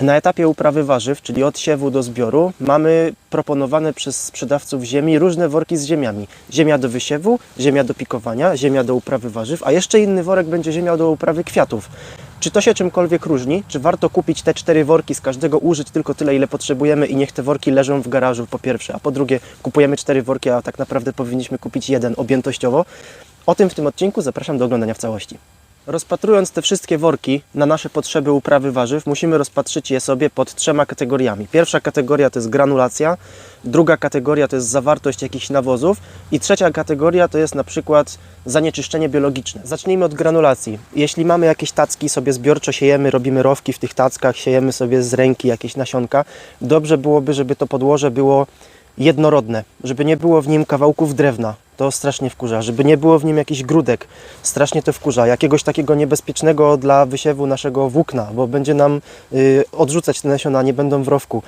Na etapie uprawy warzyw, czyli od siewu do zbioru, mamy proponowane przez sprzedawców ziemi różne worki z ziemiami. Ziemia do wysiewu, ziemia do pikowania, ziemia do uprawy warzyw, a jeszcze inny worek będzie ziemia do uprawy kwiatów. Czy to się czymkolwiek różni? Czy warto kupić te cztery worki, z każdego użyć tylko tyle, ile potrzebujemy i niech te worki leżą w garażu po pierwsze, a po drugie kupujemy cztery worki, a tak naprawdę powinniśmy kupić jeden objętościowo? O tym w tym odcinku zapraszam do oglądania w całości. Rozpatrując te wszystkie worki na nasze potrzeby uprawy warzyw, musimy rozpatrzyć je sobie pod trzema kategoriami. Pierwsza kategoria to jest granulacja, druga kategoria to jest zawartość jakichś nawozów i trzecia kategoria to jest na przykład zanieczyszczenie biologiczne. Zacznijmy od granulacji. Jeśli mamy jakieś tacki, sobie zbiorczo siejemy, robimy rowki w tych tackach, siejemy sobie z ręki jakieś nasionka, dobrze byłoby, żeby to podłoże było jednorodne, żeby nie było w nim kawałków drewna. To strasznie wkurza, żeby nie było w nim jakichś grudek. Strasznie to wkurza. Jakiegoś takiego niebezpiecznego dla wysiewu naszego włókna, bo będzie nam y, odrzucać te nasiona, nie będą w rowku.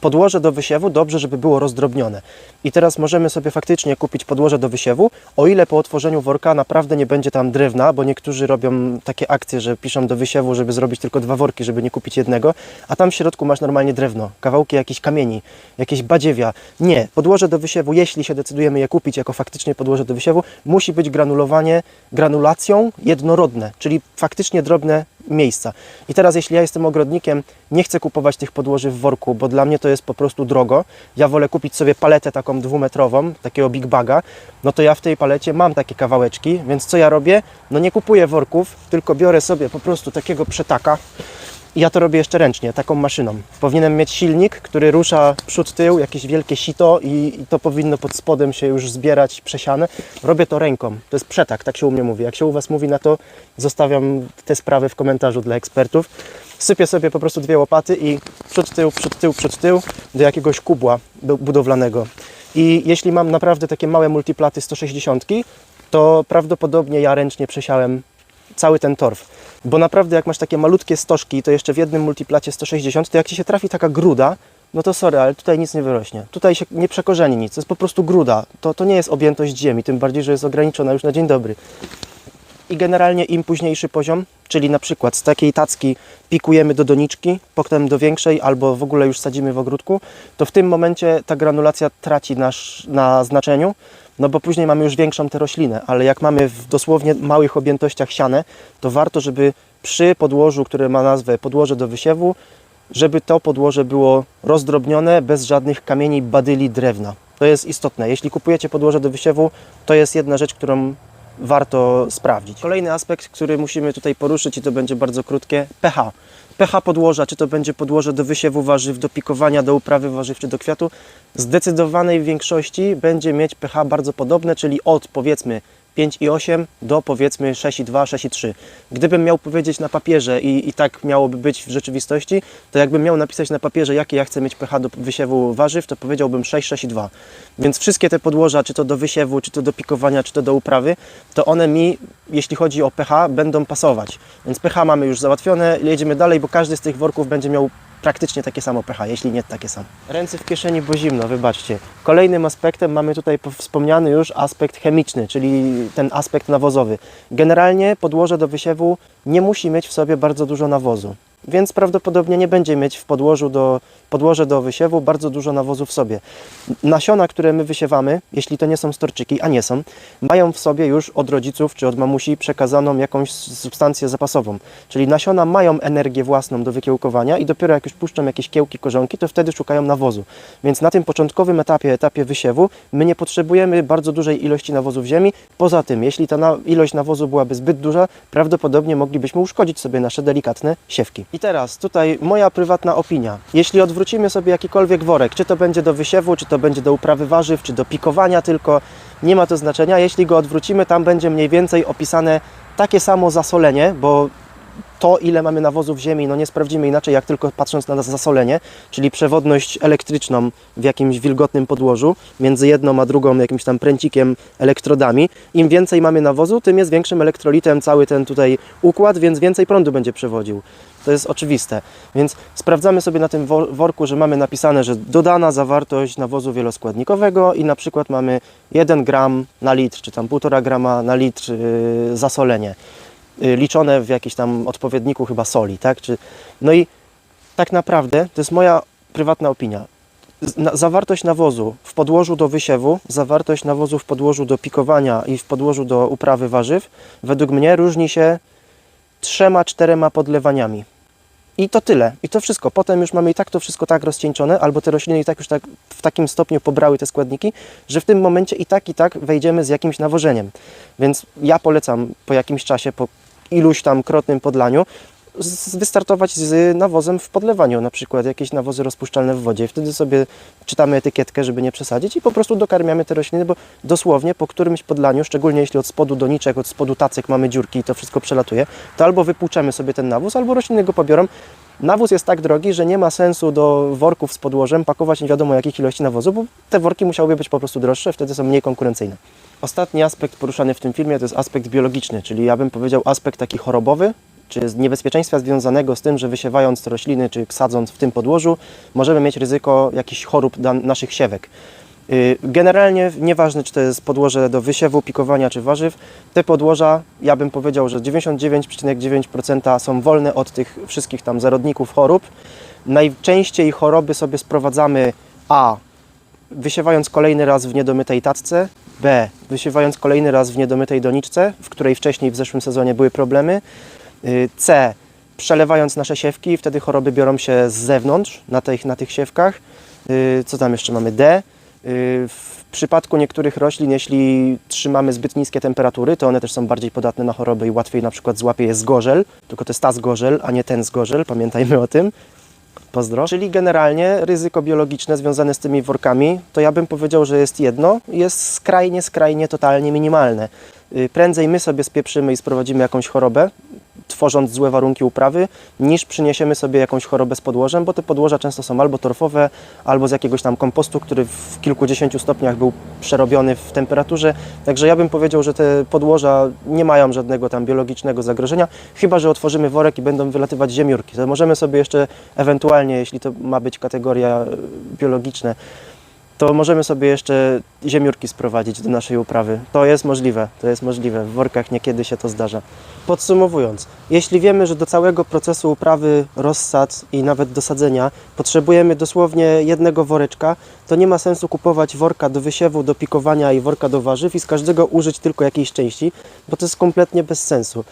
Podłoże do wysiewu dobrze, żeby było rozdrobnione. I teraz możemy sobie faktycznie kupić podłoże do wysiewu, o ile po otworzeniu worka naprawdę nie będzie tam drewna, bo niektórzy robią takie akcje, że piszą do wysiewu, żeby zrobić tylko dwa worki, żeby nie kupić jednego, a tam w środku masz normalnie drewno, kawałki jakichś kamieni, jakieś badziewia. Nie, podłoże do wysiewu, jeśli się decydujemy je kupić jako faktycznie podłoże do wysiewu, musi być granulowanie granulacją jednorodne, czyli faktycznie drobne miejsca. I teraz jeśli ja jestem ogrodnikiem, nie chcę kupować tych podłoży w worku, bo dla mnie to jest po prostu drogo. Ja wolę kupić sobie paletę taką dwumetrową, takiego big baga, no to ja w tej palecie mam takie kawałeczki, więc co ja robię? No nie kupuję worków, tylko biorę sobie po prostu takiego przetaka ja to robię jeszcze ręcznie, taką maszyną. Powinienem mieć silnik, który rusza przód, tył, jakieś wielkie sito i, i to powinno pod spodem się już zbierać przesiane. Robię to ręką. To jest przetak, tak się u mnie mówi. Jak się u Was mówi na to, zostawiam te sprawy w komentarzu dla ekspertów. Sypię sobie po prostu dwie łopaty i przód, tył, przód, tył, przód, tył do jakiegoś kubła do- budowlanego. I jeśli mam naprawdę takie małe multiplaty 160, to prawdopodobnie ja ręcznie przesiałem cały ten torf. Bo naprawdę jak masz takie malutkie stożki, to jeszcze w jednym multiplacie 160, to jak Ci się trafi taka gruda, no to sorry, ale tutaj nic nie wyrośnie. Tutaj się nie przekorzeni nic, to jest po prostu gruda. To, to nie jest objętość ziemi, tym bardziej, że jest ograniczona już na dzień dobry. I generalnie im późniejszy poziom, czyli na przykład z takiej tacki pikujemy do doniczki, potem do większej albo w ogóle już sadzimy w ogródku, to w tym momencie ta granulacja traci nasz, na znaczeniu, no bo później mamy już większą tę roślinę, ale jak mamy w dosłownie małych objętościach siane, to warto, żeby przy podłożu, które ma nazwę podłoże do wysiewu, żeby to podłoże było rozdrobnione bez żadnych kamieni, badyli, drewna. To jest istotne. Jeśli kupujecie podłoże do wysiewu, to jest jedna rzecz, którą warto sprawdzić. Kolejny aspekt, który musimy tutaj poruszyć i to będzie bardzo krótkie, pH. pH podłoża, czy to będzie podłoże do wysiewu warzyw, do pikowania, do uprawy warzyw czy do kwiatu, zdecydowanej większości będzie mieć pH bardzo podobne, czyli od powiedzmy 5,8 do powiedzmy 6,2, 6,3. Gdybym miał powiedzieć na papierze i, i tak miałoby być w rzeczywistości, to jakbym miał napisać na papierze, jakie ja chcę mieć pH do wysiewu warzyw, to powiedziałbym 6, 6,2. Więc wszystkie te podłoża, czy to do wysiewu, czy to do pikowania, czy to do uprawy, to one mi, jeśli chodzi o pH, będą pasować. Więc pH mamy już załatwione, jedziemy dalej, bo każdy z tych worków będzie miał praktycznie takie samo pH, jeśli nie takie samo. Ręce w kieszeni, bo zimno, wybaczcie. Kolejnym aspektem mamy tutaj po- wspomniany już aspekt chemiczny, czyli ten aspekt nawozowy. Generalnie podłoże do wysiewu nie musi mieć w sobie bardzo dużo nawozu. Więc prawdopodobnie nie będzie mieć w podłożu do, podłoże do wysiewu bardzo dużo nawozu w sobie. Nasiona, które my wysiewamy, jeśli to nie są storczyki, a nie są, mają w sobie już od rodziców czy od mamusi przekazaną jakąś substancję zapasową. Czyli nasiona mają energię własną do wykiełkowania i dopiero jak już puszczą jakieś kiełki, korzonki, to wtedy szukają nawozu. Więc na tym początkowym etapie, etapie wysiewu, my nie potrzebujemy bardzo dużej ilości nawozu w ziemi. Poza tym, jeśli ta na, ilość nawozu byłaby zbyt duża, prawdopodobnie moglibyśmy uszkodzić sobie nasze delikatne siewki. I teraz tutaj moja prywatna opinia. Jeśli odwrócimy sobie jakikolwiek worek, czy to będzie do wysiewu, czy to będzie do uprawy warzyw, czy do pikowania tylko, nie ma to znaczenia. Jeśli go odwrócimy, tam będzie mniej więcej opisane takie samo zasolenie, bo to, ile mamy nawozu w ziemi, no nie sprawdzimy inaczej, jak tylko patrząc na zasolenie, czyli przewodność elektryczną w jakimś wilgotnym podłożu, między jedną a drugą jakimś tam pręcikiem, elektrodami. Im więcej mamy nawozu, tym jest większym elektrolitem cały ten tutaj układ, więc więcej prądu będzie przewodził. To jest oczywiste. Więc sprawdzamy sobie na tym wo- worku, że mamy napisane, że dodana zawartość nawozu wieloskładnikowego i na przykład mamy 1 gram na litr, czy tam 1,5 grama na litr yy, zasolenie liczone w jakimś tam odpowiedniku chyba soli, tak? Czy, no i tak naprawdę, to jest moja prywatna opinia, zawartość nawozu w podłożu do wysiewu, zawartość nawozu w podłożu do pikowania i w podłożu do uprawy warzyw, według mnie różni się trzema, czterema podlewaniami. I to tyle. I to wszystko. Potem już mamy i tak to wszystko tak rozcieńczone, albo te rośliny i tak już tak w takim stopniu pobrały te składniki, że w tym momencie i tak, i tak wejdziemy z jakimś nawożeniem. Więc ja polecam po jakimś czasie, po iluś tam krotnym podlaniu, z- wystartować z nawozem w podlewaniu, na przykład jakieś nawozy rozpuszczalne w wodzie. Wtedy sobie czytamy etykietkę, żeby nie przesadzić i po prostu dokarmiamy te rośliny, bo dosłownie po którymś podlaniu, szczególnie jeśli od spodu doniczek, od spodu tacek mamy dziurki i to wszystko przelatuje, to albo wypłuczemy sobie ten nawóz, albo rośliny go pobiorą. Nawóz jest tak drogi, że nie ma sensu do worków z podłożem pakować nie wiadomo jakich ilości nawozu, bo te worki musiałyby być po prostu droższe, wtedy są mniej konkurencyjne. Ostatni aspekt poruszany w tym filmie to jest aspekt biologiczny, czyli ja bym powiedział aspekt taki chorobowy, czy niebezpieczeństwa związanego z tym, że wysiewając rośliny, czy sadząc w tym podłożu, możemy mieć ryzyko jakichś chorób naszych siewek. Y, Generalnie nieważne, czy to jest podłoże do wysiewu, pikowania czy warzyw, te podłoża, ja bym powiedział, że 99,9% są wolne od tych wszystkich tam zarodników chorób. Najczęściej choroby sobie sprowadzamy A. Wysiewając kolejny raz w niedomytej tacce, B. Wysiewając kolejny raz w niedomytej doniczce, w której wcześniej w zeszłym sezonie były problemy, Y, C. Przelewając nasze siewki, wtedy choroby biorą się z zewnątrz na tych, na tych siewkach. Y, Co tam jeszcze mamy? D. Y, W przypadku niektórych roślin, jeśli trzymamy zbyt niskie temperatury, to one też są bardziej podatne na choroby i łatwiej na przykład złapie je zgorzel, tylko to jest ta zgorzel, a nie ten zgorzel, pamiętajmy o tym. Pozdro. Czyli generalnie ryzyko biologiczne związane z tymi workami, to ja bym powiedział, że jest jedno, jest skrajnie, skrajnie, totalnie minimalne. Y, Prędzej my sobie spieprzymy i sprowadzimy jakąś chorobę, tworząc złe warunki uprawy, niż przyniesiemy sobie jakąś chorobę z podłożem, bo te podłoża często są albo torfowe, albo z jakiegoś tam kompostu, który w kilkudziesięciu stopniach był przerobiony w temperaturze. Także ja bym powiedział, że te podłoża nie mają żadnego tam biologicznego zagrożenia, chyba że otworzymy worek i będą wylatywać ziemiórki. To możemy sobie jeszcze ewentualnie, jeśli to ma być kategoria e, biologiczne, to możemy sobie jeszcze ziemiórki sprowadzić do naszej uprawy. To jest możliwe, to jest możliwe. W workach niekiedy się to zdarza. Podsumowując, jeśli wiemy, że do całego procesu uprawy, rozsad i nawet do sadzenia potrzebujemy dosłownie jednego woreczka, to nie ma sensu kupować worka do wysiewu, do pikowania i worka do warzyw i z każdego użyć tylko jakiejś części, bo to jest kompletnie bez sensu.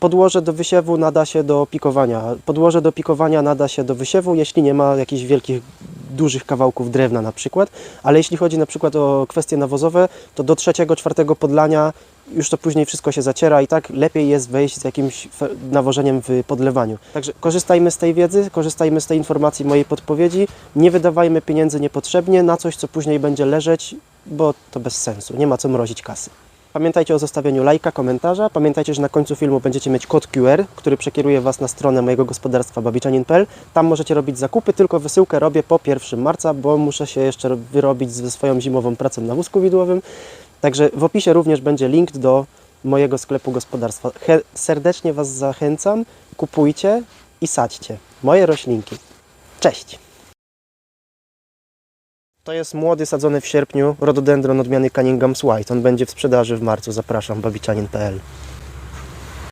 Podłoże do wysiewu nada się do pikowania. Podłoże do pikowania nada się do wysiewu, jeśli nie ma jakichś wielkich, dużych kawałków drewna na przykład. Ale jeśli chodzi na przykład o kwestie nawozowe, to do trzeciego, czwartego podlania już to później wszystko się zaciera i tak lepiej jest wejść z jakimś nawożeniem w podlewaniu. Także korzystajmy z tej wiedzy, korzystajmy z tej informacji, mojej podpowiedzi. Nie wydawajmy pieniędzy niepotrzebnie na coś, co później będzie leżeć, bo to bez sensu. Nie ma co mrozić kasy. Pamiętajcie o zostawieniu lajka, komentarza. Pamiętajcie, że na końcu filmu będziecie mieć kod QR, który przekieruje Was na stronę mojego gospodarstwa babiczanin.pl. Tam możecie robić zakupy, tylko wysyłkę robię po 1 marca, bo muszę się jeszcze wyrobić ze swoją zimową pracą na wózku widłowym. Także w opisie również będzie link do mojego sklepu gospodarstwa. He- serdecznie Was zachęcam, kupujcie i sadźcie moje roślinki. Cześć! To jest młody sadzony w sierpniu rododendron odmiany Cunningham's White. On będzie w sprzedaży w marcu. Zapraszam babiczanin.pl